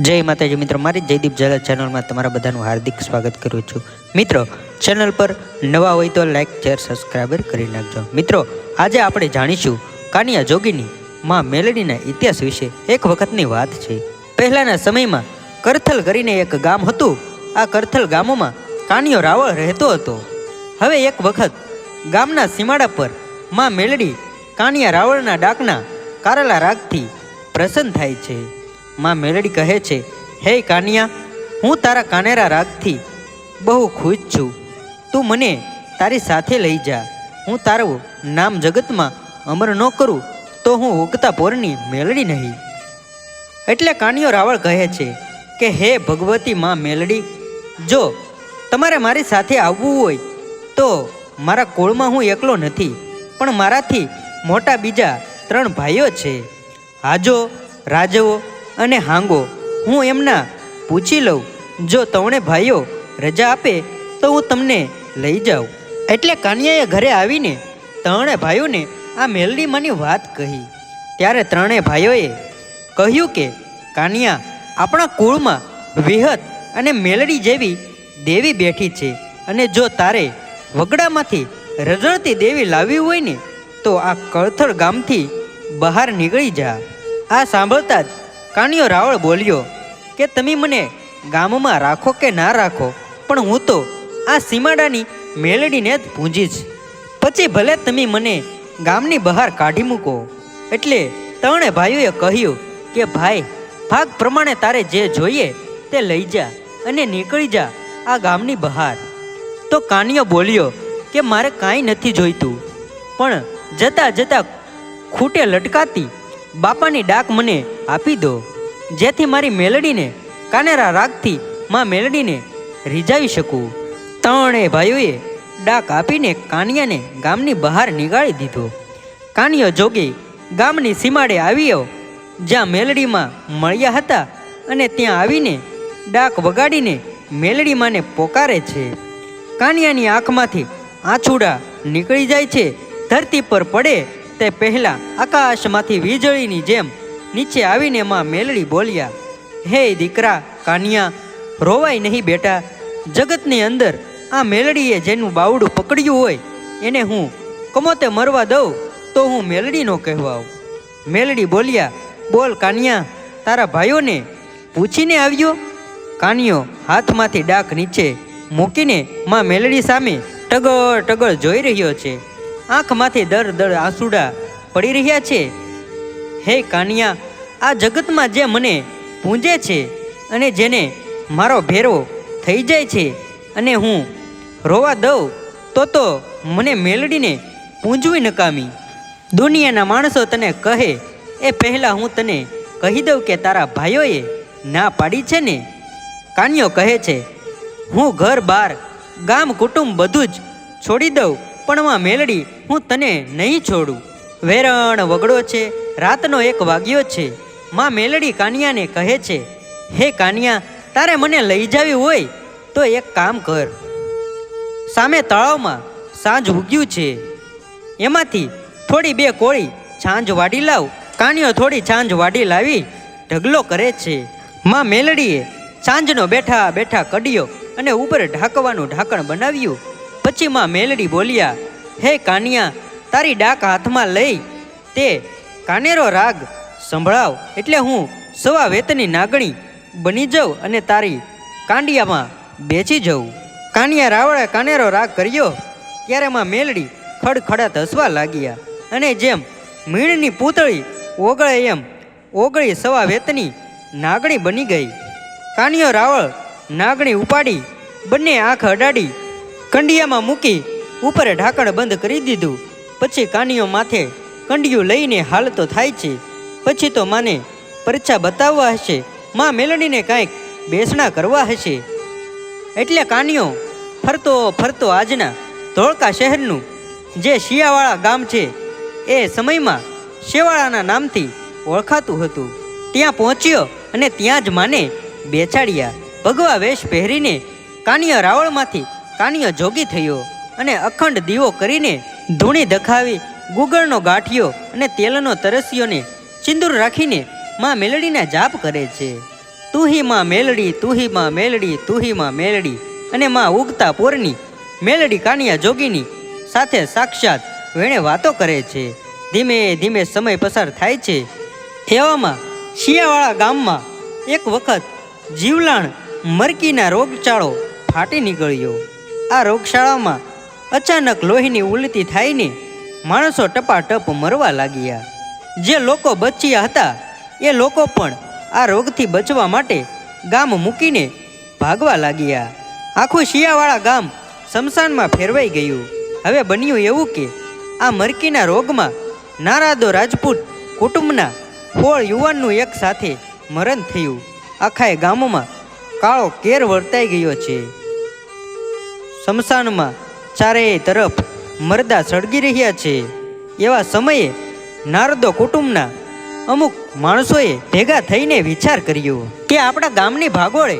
જય માતાજી મિત્રો, મારી જયદીપ ઝાલા ચેનલમાં તમારા બધાનું હાર્દિક સ્વાગત કરું છું. મિત્રો ચેનલ પર નવા હોય તો લાઇક શેર સબસ્ક્રાઈબર કરી નાખજો. મિત્રો, આજે આપણે જાણીશું કાનિયા જોગીની માં મેલડીના ઇતિહાસ વિશે એક વખતની વાત છે. પહેલાંના સમયમાં કરથલ કરીને એક ગામ હતું. આ કરથલ ગામોમાં કાનિયો રાવળ રહેતો હતો. હવે એક વખત ગામના સીમાડા પરમાં મેલડી કાનિયા રાવળના ડાકના કારેલા રાગથી પ્રસન્ન થાય છે. માં મેલડી કહે છે, હે કાનિયા, હું તારા કાનેરા રાગથી બહુ ખુશ છું. તું મને તારી સાથે લઈ જા. હું તારું નામ જગતમાં અમર ન કરું, તો હું ઉગતા પોરની મેલડી નહીં. એટલે કાનિયો રાવળ કહે છે કે, હે ભગવતી માં મેલડી, જો તમારે મારી સાથે આવવું હોય, તો મારા કોળમાં હું એકલો નથી, પણ મારાથી મોટા બીજા ત્રણ ભાઈઓ છે. હાજો, રાજવો અને હાંગો. હું એમના પૂછી લઉં, જો ત્રણે ભાઈઓ રજા આપે, તો હું તમને લઈ જાઉં. એટલે કાનિયાએ ઘરે આવીને ત્રણે ભાઈઓને આ મેલડીમાંની વાત કહી. ત્યારે ત્રણેય ભાઈઓએ કહ્યું કે, કાનિયા, આપણા કુળમાં વિહત અને મેલડી જેવી દેવી બેઠી છે અને જો તારે વગડામાંથી રઝળતી દેવી લાવવી હોય ને, તો આ કળથળ ગામથી બહાર નીકળી જા. આ સાંભળતા જ કાનિયો રાવળ બોલ્યો, કે તમે મને ગામમાં રાખો કે ના રાખો? પણ હું તો આ સીમાડાની મેલડીને જ પૂંજીશ. પછી ભલે તમે મને ગામની બહાર કાઢી મૂકો. એટલે ત્રણે ભાઈઓએ કહ્યું કે, ભાઈ, ભાગ પ્રમાણે તારે જે જોઈએ તે લઈ જા અને નીકળી જા આ ગામની બહાર. તો કાનિયો બોલ્યો કે, મારે કાંઈ નથી જોઈતું. પણ જતા જતા ખૂટે લટકાતી બાપાની ડાક મને આપી દો. જેથી મારી મેલડીને કાનેરા રાગથી માં મેલડીને રીઝાવી શકું. ત્રણે ભાઈઓએ ડાક આપીને કાનિયાને ગામની બહાર નીકાળી દીધો. કાનિયો જોગી ગામની સીમાડે આવ્યો, જ્યાં મેલડીમાં મળ્યા હતા અને ત્યાં આવીને ડાક વગાડીને મેલડીમાંને પોકારે છે. કાનિયાની આંખમાંથી આંછુડા નીકળી જાય છે, ધરતી પર પડે તે પહેલાં આકાશમાંથી વીજળીની જેમ નીચે આવીને માં મેલડી બોલ્યા, હે દીકરા, કાનિયા રોવાય નહીં બેટા. જગતની અંદર આ મેલડીએ જેનું બાવડું પકડ્યું હોય, એને હું કમોતે મરવા દઉં તો હું મેલડીનો કહેવાઉં. મેલડી બોલ્યા, બોલ કાનિયા, તારા ભાઈઓને પૂછીને આવ્યો? કાનિયો હાથમાંથી ડાક નીચે મૂકીને માં મેલડી સામે ટગળ ટગળ જોઈ રહ્યો છે. આંખમાંથી દર દર આંસુડા પડી રહ્યા છે. હે કાનિયા, આ જગતમાં જે મને પૂંજે છે અને જેને મારો ભેરો થઈ જાય છે અને હું રોવા દઉં, તો તો મને મેલડીને પૂંજવી નકામી. દુનિયાના માણસો તને કહે, એ પહેલાં હું તને કહી દઉં કે તારા ભાઈઓએ ના પાડી છે ને? કાનિયો કહે છે, હું ઘર, બાર, ગામ, કુટુંબ બધું જ છોડી દઉં પણ માં મેલડી, હું તને નહીં છોડું. વેરણ વગડો છે, રાતનો એક વાગ્યો છે. માં મેલડી કાનિયાને કહે છે, હે કાનિયા, તારે મને લઈ જાવી હોય, તો એક કામ કર. સામે તળાવમાં સાંજ ઉગ્યું છે. એમાંથી થોડી બે કોળી છાંજ વાડી લાવ. કાનિયો થોડી છાંજ વાડી લાવી, ઢગલો કરે છે. માં મેલડીએ સાંજનો બેઠા બેઠા કડ્યો અને ઉપર ઢાંકવાનું ઢાંકણ બનાવ્યું. પછી મેલડી બોલ્યા, હે કાનિયા, તારી ડાક હાથમાં લઈ. તે, કાનેરો રાગ, સંભળાવ, એટલે હું સવા વેતની નાગણી બની જાઉં અને તારી કાંડિયામાં બેસી જાઉં. કાનિયા રાવળે કાનેરો રાગ કર્યો, ત્યારે માં મેલડી ખડખડાટ હસવા લાગ્યા અને જેમ મીણની પૂતળી ઓગળે, એમ ઓગળી સવા વેતની નાગણી બની ગઈ. કાનિયો રાવળ નાગણી ઉપાડી બંને આંખ અડાડી કંડિયામાં મૂકી ઉપર ઢાંકણ બંધ કરી દીધું. પછી કાનિયો માથે કંડિયું લઈને હાલતો થાય છે. પછી તો માને પરીક્ષા બતાવવા હશે. માં મેલડીને કાંઈક બેસણા કરવા હશે. એટલે કાનિયો ફરતો ફરતો આજના ધોળકા શહેરનું જે શિયાવાળા ગામ છે, એ સમયમાં શેવાળાના નામથી ઓળખાતું હતું. ત્યાં પહોંચ્યો અને ત્યાં જ માને બેસાડ્યા. ભગવા વેશ પહેરીને કાનિયો રાવળમાંથી કાનિયો જોગી થયો અને અખંડ દીવો કરીને ધૂણી દખાવી ગુગળનો ગાંઠિયો અને તેલનો તરસ્યોને ચિંદુર રાખીને માં મેલડીના જાપ કરે છે. તુહી માં મેલડી, તુહી માં મેલડી, તુહી માં મેલડી અને માં ઉગતા પોરની મેલડી કાનિયા જોગીની સાથે સાક્ષાત વેણે વાતો કરે છે. ધીમે ધીમે સમય પસાર થાય છે. એવામાં શિયાવાળા ગામમાં એક વખત જીવલાણ મરકીના રોગચાળો ફાટી નીકળ્યો. આ રોગશાળામાં અચાનક લોહીની ઉલટી થાઈને માણસો ટપાટપ મરવા લાગ્યા. જે લોકો બચ્યા હતા, એ લોકો પણ આ રોગથી બચવા માટે ગામ મૂકીને ભાગવા લાગ્યા. આખું શિયાવાળા ગામ શમશાનમાં ફેરવાઈ ગયું. હવે બન્યું એવું કે આ મરકીના રોગમાં નારાદો રાજપૂત કુટુંબના સોળ યુવાનનું એક સાથે મરણ થયું. આખાએ ગામમાં કાળો કેર વર્તાઈ ગયો છે. શમશાનમાં ચારેય તરફ મરદા સળગી રહ્યા છે. એવા સમયે નારદો કુટુંબના અમુક માણસોએ ભેગા થઈને વિચાર કર્યો કે આપણા ગામની ભાગોળે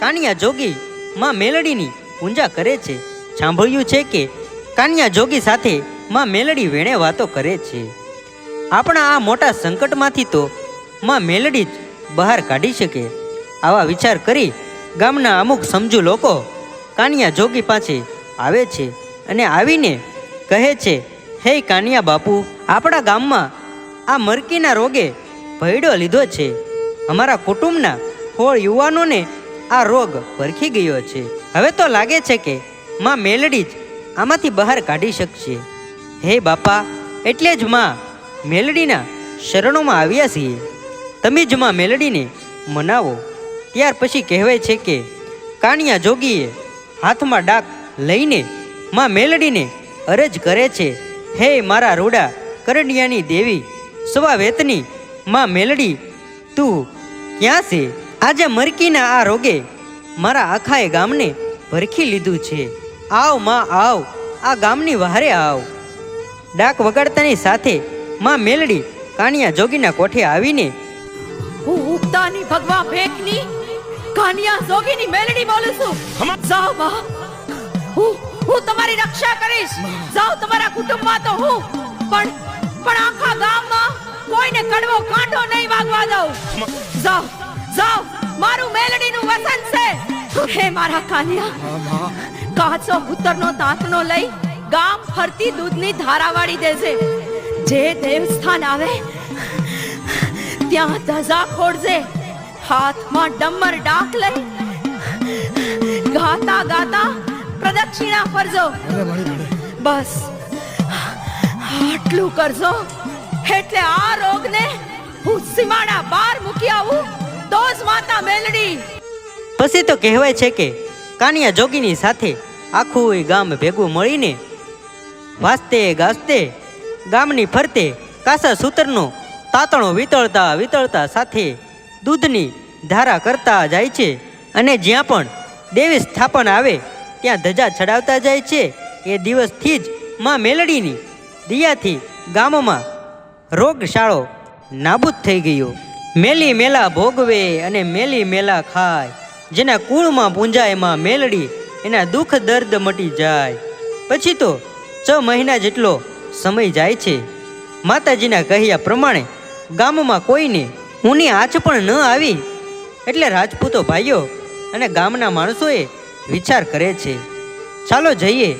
કાનિયા જોગી માં મેલડીની પૂજા કરે છે. સાંભળ્યું છે કે કાનિયા જોગી સાથે માં મેલડી વેણે વાતો કરે છે. આપણા આ મોટા સંકટમાંથી તો માં મેલડી જ બહાર કાઢી શકે. આવા વિચાર કરી ગામના અમુક સમજુ લોકો કાનિયા જોગી પાસે આવે છે અને આવીને કહે છે, હે કાનિયા બાપુ, આપણા ગામમાં આ મરકીના રોગે ભયડો લીધો છે. અમારા કુટુંબના હોળ યુવાનોને આ રોગ પરખી ગયો છે. હવે તો લાગે છે કે માં મેલડી જ આમાંથી બહાર કાઢી શકશે. હે બાપા, એટલે જ માં મેલડીના શરણોમાં આવ્યા છીએ. તમે જ માં મેલડીને મનાવો. ત્યાર પછી કહેવાય છે કે કાનિયા જોગીએ હાથમાં ડાક લઈને માં મેલડીને અરજ કરે છે, હે મારા રૂડા, કરડિયાની દેવી સવા વેતની માં મેલડી, તું ક્યાં છે? આજે મરકીના આ રોગે મારા આખાએ ગામને ભરખી લીધું છે. આવમાં, આવ, આ ગામની વહારે આવ. ડાક વગાડતાની સાથે માં મેલડી કાણિયા જોગીના કોઠે આવીને હું ઉગતાની ભગવા ભેખની કાનિયા જોગીની મેલડી બોલું છું. જાઓ માં હું હું તમારી રક્ષા કરીશ. જાઓ તમારા કુટુંબમાં તો હું. પણ પણ આખા ગામમાં કોઈને કડવો કાંટો નહીં વાગવા દઉં. જાઓ જાઓ. મારું મેલડીનું વસન છે. હે મારા કાનિયા. કાચો ઉત્તરનો દાંતનો લઈ ગામ ફરતી દૂધની ધારા વાળી દેજે. જે દેવસ્થાન આવે ત્યાં ધજા ખોડજે. હાથમાં ડમર ડાક લઈ ગાતા ગાતા પ્રદક્ષિણા ફરજો. બસ. આટલું કરજો. એટલે આ રોગને હું સીમાડા બાર મૂકી આવું. તો જ માતા મેલડી. પછી તો કહેવાય છે કે કાનિયા જોગીની સાથે આખું ગામ ભેગું મળીને વાસ્તે ગાસ્તે ગામની ફરતે કાસા સૂતરનો તાતણો વિતળતા વિતળતા સાથે દૂધની ધારા કરતા જાય છે અને જ્યાં પણ દેવી સ્થાપન આવે, ત્યાં ધજા ચડાવતા જાય છે. એ દિવસથી જ માં મેલડીની દિયાથી ગામમાં રોગશાળો નાબૂદ થઈ ગયો. મેલી મેલા ભોગવે અને મેલી મેલા ખાય. જેના કુળમાં પૂંજાયમાં મેલડી, એના દુઃખ દર્દ મટી જાય. પછી તો છ મહિના જેટલો સમય જાય છે. માતાજીના કહ્યા પ્રમાણે ગામમાં કોઈને ઊની આંચ પણ ન આવી. એટલે રાજપૂતો ભાઈઓ અને ગામના માણસોએ વિચાર કરે છે, ચાલો જઈએ,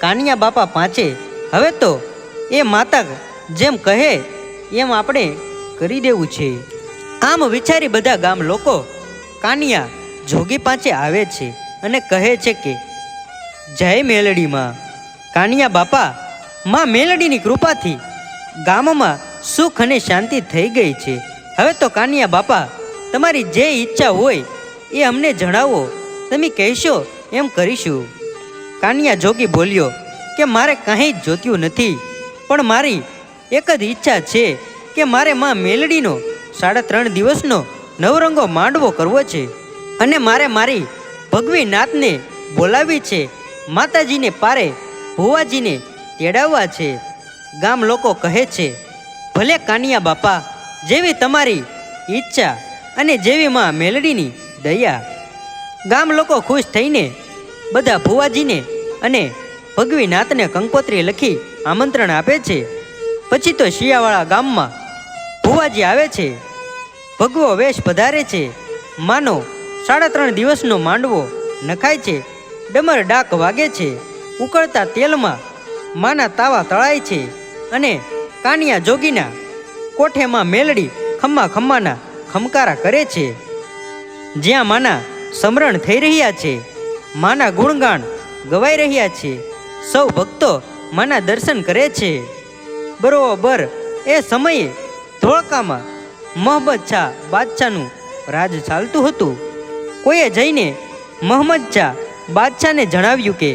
કાનિયા બાપા પાંચે. હવે તો એ માતા જેમ કહે એમ આપણે કરી દેવું છે. આમ વિચારી બધા ગામ લોકો કાનિયા જોગી પાંચે આવે છે અને કહે છે કે, જય મેલડીમાં. કાનિયા બાપા, માં મેલડીની કૃપાથી ગામમાં સુખ અને શાંતિ થઈ ગઈ છે. હવે તો કાનિયા બાપા, તમારી જે ઈચ્છા હોય એ અમને જણાવો. તમે કહેશો, એમ કરીશું. કાનિયા જોગી બોલ્યો કે મારે કાંઈ જ જોત્યું નથી, પણ મારી એક જ ઈચ્છા છે કે મારે માં મેલડીનો સાડા ત્રણ દિવસનો નવરંગો માંડવો કરવો છે અને મારે મારી ભગવી નાથને બોલાવી છે, માતાજીને પારે ભુવાજીને તેડાવવા છે. ગામ લોકો કહે છે, ભલે કાનિયા બાપા જેવી તમારી ઈચ્છા અને જેવી માં મેલડીની દયા. ગામ લોકો ખુશ થઈને બધા ભુવાજીને અને ભગવી નાથને કંકોત્રી લખી આમંત્રણ આપે છે. પછી તો શિયાવાળા ગામમાં ભુવાજી આવે છે. ભગવો વેશ પધારે છે. માનો સાડા ત્રણ દિવસનો માંડવો નખાય છે. ડમર ડાક વાગે છે. ઉકળતા તેલમાં માના તાવા તળાય છે. અને કાનિયા જોગીના કોઠેમાં મેલડી ખમ્મા ખમ્માના ખમકારા કરે છે. જ્યાં માના સમરણ થઈ રહ્યા છે, માના ગુણગાન ગવાઈ રહ્યા છે, સૌ ભક્તો માના દર્શન કરે છે. બરોબર એ સમયે ધોળકામાં મોહમ્મદ શાહ બાદશાહનું રાજ ચાલતું હતું. કોઈએ જઈને મોહમ્મદ શાહ બાદશાહને જણાવ્યું કે,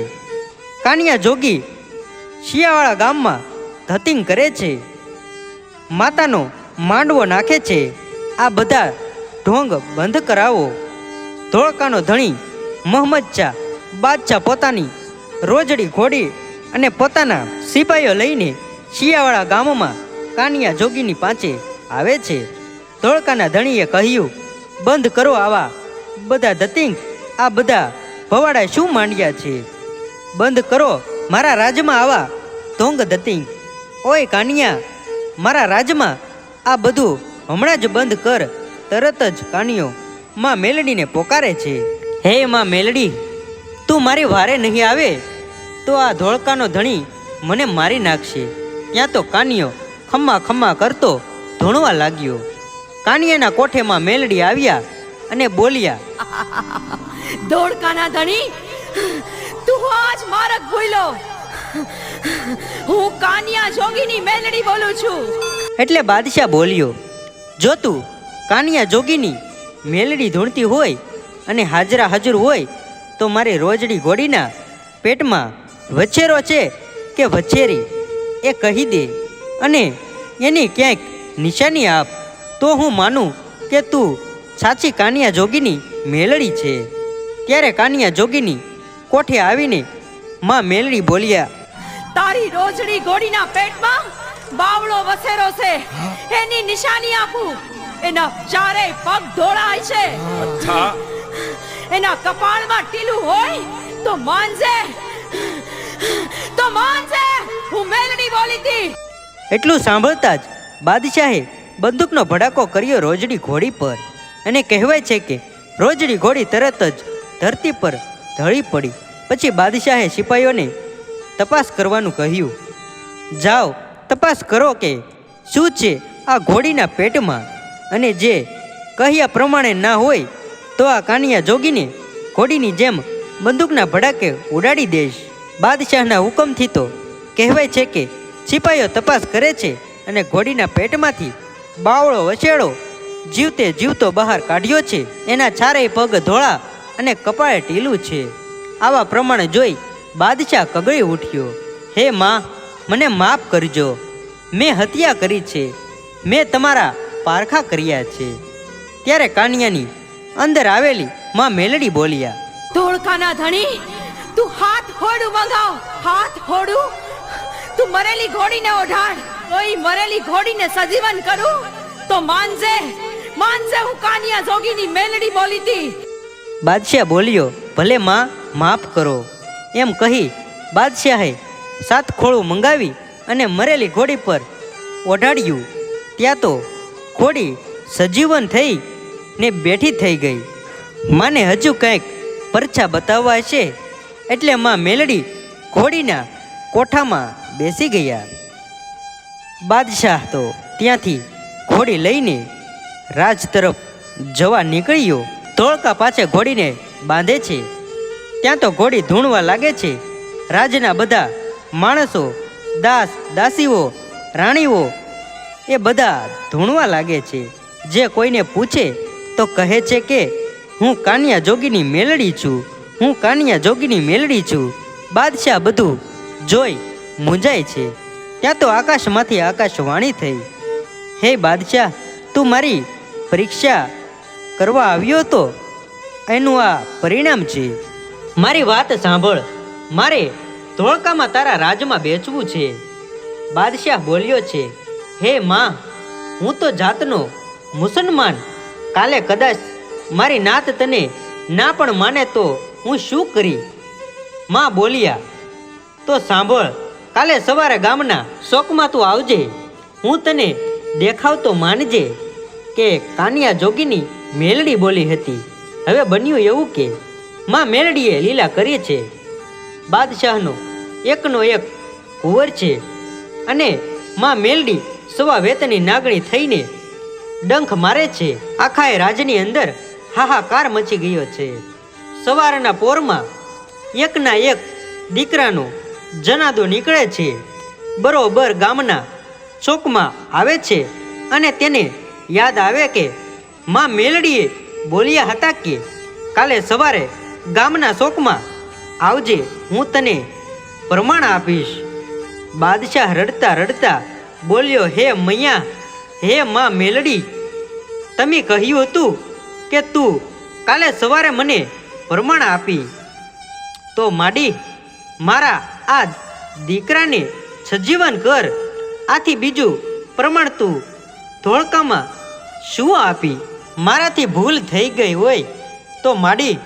કાનિયા જોગી શિયાવાળા ગામમાં ધતિંગ કરે છે. માતાનો માંડવો નાખે છે. આ બધા ઢોંગ બંધ કરાવો. ધોળકાનો ધણી, મોહમ્મદ શાહ, બાદશાહ પોતાની રોજડી ઘોડી અને પોતાના સિપાહીઓ લઈને શિયાવાળા ગામોમાં કાનિયા જોગીની પાંચે આવે છે. ધોળકાના ધણીએ કહ્યું, બંધ કરો આવા. બધા ધતિંગ આ બધા ભવાડા શું માંડ્યા છે? બંધ કરો. મારા રાજમાં આવા ધોંગ ધતિંગ ઓય કાનિયા મારા રાજમાં આ બધું હમણાં જ બંધ કર, તરત જ કાનિયો માં મેલડીને પોકારે છે. હે માં મેલડી, તું મારી વારે નહીં આવે, તો આ ધોળકાનો ધણી મને મારી નાખશે. ત્યાં તો કાનિયો ખમ્મા ખમ્મા કરતો ધોણવા લાગ્યો. કાનિયાના કોઠેમાં મેલડી આવ્યા અને બોલ્યા, ધોળકાના ધણી, તું આજ મારક ભૂલ્યો. હું કાનિયા જોગીની મેલડી બોલું છું. એટલે બાદશાહ બોલ્યો, જો તું કાનિયા જોગીની મેલડી ધૂણતી હોય અને હાજરા હાજર હોય, તો મારી રોજડી ઘોડીના પેટમાં વછેરો છે કે વછેરી એ કહી દે અને એની ક્યાંક નિશાની આપ, તો હું માનું કે તું સાચી કાનિયા જોગીની મેલડી છે. ત્યારે કાનિયા જોગીની કોઠે આવીને માં મેલડી બોલ્યા તારી રોજડી ઘોડીના પેટમાં બાવળો વસેરો છે. એની નિશાની આપું. એના ચારે પગ ધોળાય છે. અચ્છા. એના કપાળમાં ટીલું હોય તો માનજે તો માનજે હું મેલડી બોલી હતી એટલું સાંભળતા જ બાદશાહે બંદૂકનો ભડાકો કર્યો રોજડી ઘોડી પર. અને કહેવાય છે કે રોજડી ઘોડી તરત જ ધરતી પર ઢળી પડી. પછી બાદશાહે સિપાહીઓને તપાસ કરવાનું કહ્યું. જાઓ, તપાસ કરો કે શું છે આ ઘોડીના પેટમાં? અને જે કહ્યા પ્રમાણે ના હોય, તો આ કાનિયા જોગીને ઘોડીની જેમ બંદૂકના ભડાકે ઉડાડી દઈશ બાદશાહના હુકમથી તો કહેવાય છે કે સિપાહીઓ તપાસ કરે છે અને ઘોડીના પેટમાંથી બાવળો વસેડો જીવતે જીવતો બહાર કાઢ્યો છે. એના ચારેય પગ ધોળા અને કપાળે ઢીલું છે. આવા પ્રમાણે જોઈ બાદશાહ કગળી ઉઠ્યો. હે માં મને માફ કરજો. મેં હત્યા કરી છે. મેં તમારા પારખા કર્યા છે. ત્યારે કાનિયાની અંદર આવેલી માં મેલડી બોલ્યા ધોળકાના ધણી તું હાથ હોડું મંગાવ હાથ હોડું. તું મરેલી ઘોડીને ઓઢાડ કોઈ મરેલી ઘોડીને સજીવન કરું. તો માનજે માનજે હું કાનિયા જોગીની મેલડી બોલી હતી બાદશાહ બોલ્યો ભલે માં માફ કરો. એમ કહી બાદશાહે સાત ખોળું મંગાવી અને મરેલી ઘોડી પર ઓઢાડ્યું. ત્યાં તો ઘોડી સજીવન થઈ ને બેઠી થઈ ગઈ. માને હજુ કંઈક પરછા બતાવવા છે એટલે માં મેલડી ઘોડીના કોઠામાં બેસી ગયા. બાદશાહ તો ત્યાંથી ઘોડી લઈને રાજ તરફ જવા નીકળ્યો. ધોળકા પાછે ઘોડીને બાંધે છે. ત્યાં તો ઘોડી ધૂણવા લાગે છે. રાજના બધા માણસો, દાસ, દાસીઓ, રાણીઓ, એ બધા ધૂણવા લાગે છે. જે કોઈને પૂછે તો કહે છે કે, હું કાનિયા જોગીની મેલડી છું, હું કાનિયા જોગીની મેલડી છું. બાદશાહ બધું જોઈ મૂંઝાય છે. ત્યાં તો આકાશમાંથી આકાશવાણી થઈ. હે બાદશાહ, તું મારી પરીક્ષા કરવા આવ્યો તો? એનું આ પરિણામ છે. મારી વાત સાંભળ. મારે ધોળકામાં તારા રાજમાં બેચવું છે. બાદશાહ બોલ્યો છે, હે માં, હું તો જાતનો મુસલમાન. કાલે કદાચ મારી નાત તને ના પણ માને તો હું શું કરી? માં બોલ્યા, તો સાંભળ, કાલે સવારે ગામના શોકમાં તું આવજે. હું તને દેખાવ તો માનજે કે કાનિયા જોગીની મેલડી બોલી હતી. હવે બન્યું એવું કે માં મેલડીએ લીલા કરી છે. બાદશાહનો એકનો એક કુંવર છે અને માં મેલડી સવા વેતની નાગણી થઈને ડંખ મારે છે. આખાએ રાજની અંદર હાહાકાર મચી ગયો છે. સવારના પોરમાં એકના એક દીકરાનો જનાદો નીકળે છે. બરોબર ગામના ચોકમાં આવે છે અને તેને યાદ આવે કે માં મેલડીએ બોલ્યા હતા કે કાલે સવારે ગામના શોકમાં. આવજે, હું તને પ્રમાણ આપીશ. બાદશાહ રડતા રડતા બોલ્યો, હે મૈયા, હે માં મેલડી, તમે કહ્યું હતું કે તું કાલે સવારે મને પ્રમાણ આપી. તો માડી, મારા આ દીકરાને સજીવન કર, આથી બીજું પ્રમાણ તું ધોળકામાં શું આપી? મારાથી ભૂલ થઈ ગઈ હોય. તો માડી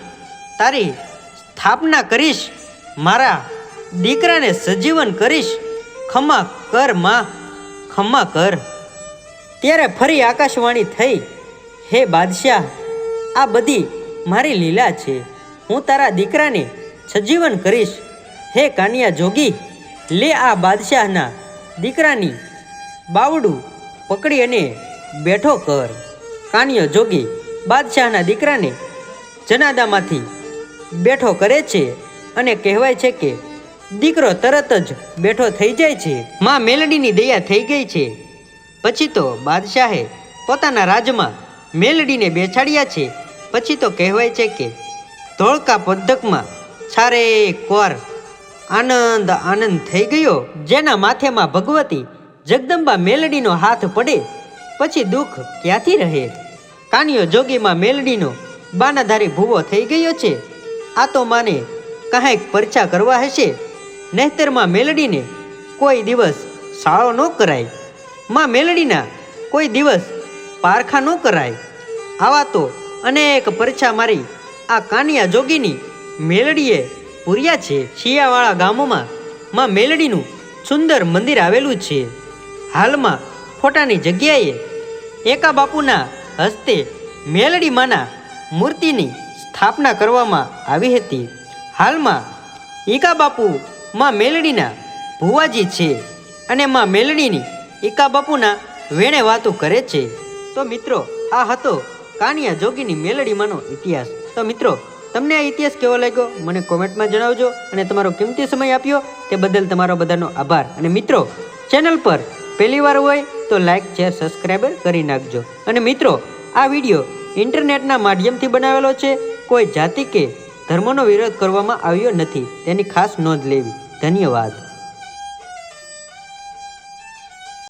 તારી સ્થાપના કરીશ, મારા દીકરાને સજીવન કરીશ. ખમા કર, માં ખમા કર. ત્યારે ફરી આકાશવાણી થઈ. હે બાદશાહ, આ બધી મારી લીલા છે. હું તારા દીકરાને સજીવન કરીશ. હે કાનિયા જોગી, લે આ બાદશાહના દીકરાની બાવડું પકડી અને બેઠો કર. કાનિયો જોગી, બાદશાહના દીકરાને જનાદામાંથી બેઠો કરે છે અને કહેવાય છે કે દીકરો તરત જ બેઠો થઈ જાય છે. માં મેલડીની દયા થઈ ગઈ છે. પછી તો બાદશાહે પોતાના રાજમાં મેલડીને બેસાડ્યા છે. પછી તો કહેવાય છે કે ધોળકા પદ્ધકમાં છારે કોર આનંદ આનંદ થઈ ગયો, જેના માથેમાં ભગવતી જગદંબા મેલડીનો હાથ પડે, પછી દુઃખ ક્યાંથી રહે? કાનિયો જોગીમાં મેલડીનો બાનાધારી ભૂવો થઈ ગયો છે. આ તો માને કાંઈક પરચા કરવા હશે. નહેતરમાં મેલડીને કોઈ દિવસ શાળો ન કરાય. માં મેલડીના કોઈ દિવસ પારખા ન કરાય. આવા તો અનેક પરછા મારી આ કાનિયા જોગીની મેલડીએ પૂર્યા છે. શિયાવાળા ગામોમાં માં મેલડીનું સુંદર મંદિર આવેલું છે. હાલમાં ફોટાની જગ્યાએ એકા બાપુના હસ્તે મેલડી માના મૂર્તિની સ્થાપના કરવામાં આવી હતી. હાલમાં ઈકા બાપુ માં મેલડીના ભુવાજી છે અને માં મેલડીની ઈકા બાપુના વેણે વાતો કરે છે. તો મિત્રો, આ હતો કાનિયા જોગીની મેલડીમાંનો ઇતિહાસ. તો મિત્રો, તમને આ ઇતિહાસ કેવો લાગ્યો? મને કોમેન્ટમાં જણાવજો અને તમારો કિંમતી સમય આપ્યો તે બદલ તમારો બધાનો આભાર. અને મિત્રો, ચેનલ પર પહેલી વાર હોય તો લાઇક શેર સબસ્ક્રાઈબર કરી નાખજો. અને મિત્રો, આ વીડિયો ઇન્ટરનેટના માધ્યમથી બનાવેલો છે કોઈ જાતિ કે ધર્મનો વિરોધ કરવામાં આવ્યો નથી. તેની ખાસ નોંધ લેવી. ધન્યવાદ.